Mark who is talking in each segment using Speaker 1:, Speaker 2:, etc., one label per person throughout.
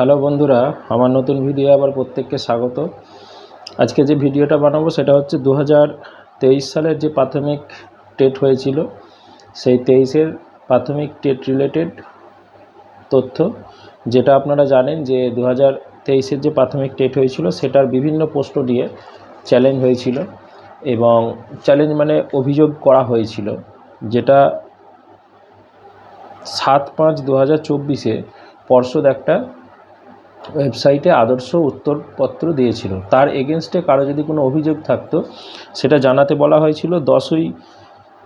Speaker 1: Hello বন্ধুরা, আমার নতুন ভিডিও আবার প্রত্যেককে স্বাগত। আজকে যে ভিডিওটা বানাবো সেটা হচ্ছে দু হাজার তেইশ সালের যে প্রাথমিক টেট হয়েছিল, সেই তেইশের প্রাথমিক টেট রিলেটেড তথ্য। যেটা আপনারা জানেন যে দু হাজার তেইশের যে প্রাথমিক টেট হয়েছিল, সেটার বিভিন্ন পোস্ট দিয়ে চ্যালেঞ্জ হয়েছিল এবং চ্যালেঞ্জ মানে অভিযোগ করা হয়েছিল, যেটা সাত পাঁচ দু হাজার চব্বিশে পর্ষদ একটা ওয়েবসাইটে আদর্শ উত্তরপত্র দিয়েছিল। তার এগেনস্টে কারও যদি কোনো অভিযোগ থাকতো, সেটা জানাতে বলা হয়েছিল দশই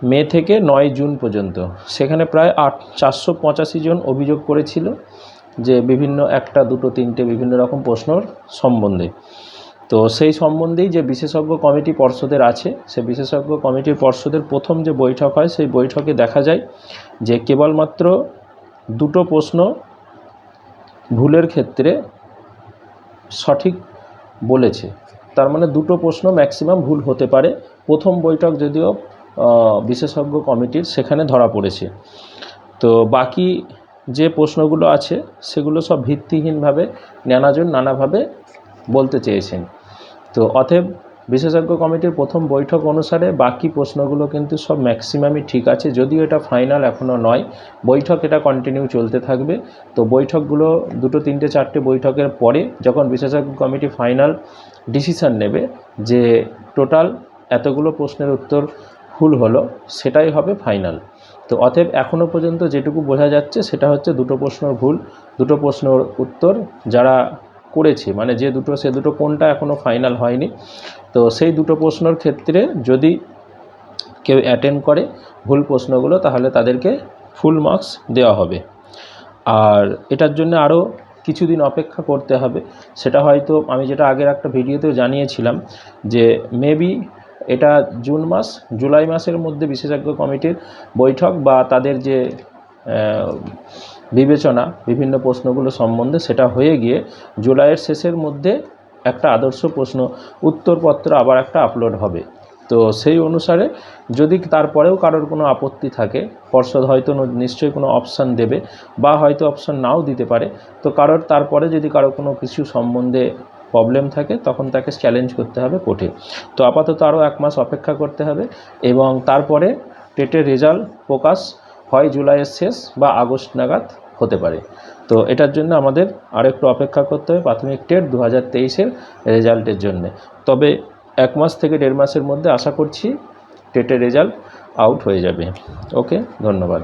Speaker 1: মে থেকে নয় জুন পর্যন্ত। সেখানে প্রায় আট, চারশো পঁচাশি জন অভিযোগ করেছিল যে বিভিন্ন একটা, দুটো, তিনটে বিভিন্ন রকম প্রশ্নর সম্বন্ধে। তো সেই সম্বন্ধেই যে বিশেষজ্ঞ কমিটি পর্ষদের আছে, সে বিশেষজ্ঞ কমিটির পর্ষদের প্রথম যে বৈঠক হয়, সেই বৈঠকে দেখা যায় যে কেবলমাত্র দুটো প্রশ্ন ভুলের ক্ষেত্রে সঠিক বলেছে। তার মানে দুটো প্রশ্ন ম্যাক্সিমাম ভুল হতে পারে। প্রথম বৈঠক যদিও বিশেষজ্ঞ কমিটির, সেখানে ধরা পড়েছে। তো বাকি যে প্রশ্নগুলো আছে, সেগুলো সব ভিত্তিহীনভাবে নানাজন নানাভাবে বলতে চেয়েছেন। তো অতএব বিশেষজ্ঞ কমিটির প্রথম বৈঠক অনুসারে বাকি প্রশ্নগুলো কিন্তু সব ম্যাক্সিমামই ঠিক আছে, যদিও এটা ফাইনাল এখনও নয়। বৈঠক এটা কন্টিনিউ চলতে থাকবে। তো বৈঠকগুলো দুটো, তিনটে, চারটে বৈঠকের পরে যখন বিশেষজ্ঞ কমিটি ফাইনাল ডিসিশন নেবে যে টোটাল এতগুলো প্রশ্নের উত্তর ভুল হলো, সেটাই হবে ফাইনাল তো অতএব এখনও পর্যন্ত যেটুকু বোঝা যাচ্ছে, সেটা হচ্ছে দুটো প্রশ্ন ভুল, দুটো প্রশ্নর উত্তর। যারা করেছে। মানে যে দুটো, সে দুটো কোনটা এখনও ফাইনাল হয়নি। তো সেই দুটো প্রশ্নর ক্ষেত্রে যদি কেউ অ্যাটেন্ড করে ভুল প্রশ্নগুলো, তাহলে তাদেরকে ফুল মার্কস দেওয়া হবে। আর এটার জন্য আরও কিছুদিন অপেক্ষা করতে হবে। সেটা হয়তো আমি যেটা আগের একটা ভিডিওতেও জানিয়েছিলাম যে মেবি এটা জুন মাস, জুলাই মাসের মধ্যে বিশেষজ্ঞ কমিটির বৈঠক বা তাদের যে বিবেচনা, বিভিন্ন প্রশ্নগুলো সম্বন্ধে সেটা হয়ে গিয়ে জুলাইয়ের শেষের মধ্যে একটা আদর্শ প্রশ্ন, উত্তরপত্র আবার একটা আপলোড হবে। তো সেই অনুসারে যদি তারপরেও কারোর কোনো আপত্তি থাকে, পর্ষদ হয়তো নিশ্চয়ই কোনো অপশান দেবে বা হয়তো অপশান নাও দিতে পারে, তো কারোর তারপরে যদি কারও কোনো কিছু সম্বন্ধে প্রবলেম থাকে, তখন তাকে চ্যালেঞ্জ করতে হবে কোর্টে। তো আপাতত আরও এক মাস অপেক্ষা করতে হবে এবং তারপরে টেটের রেজাল্ট প্রকাশ হয় জুলাইয়ের শেষ বা আগস্ট নাগাদ হতে পারে। তো এটার জন্য আমাদের আর একটু অপেক্ষা করতে হবে প্রাথমিক টেট দু হাজার তেইশের রেজাল্টের জন্যে। তবে এক মাস থেকে দেড় মাসের মধ্যে আশা করছি টেটের রেজাল্ট আউট হয়ে যাবে। ওকে, ধন্যবাদ।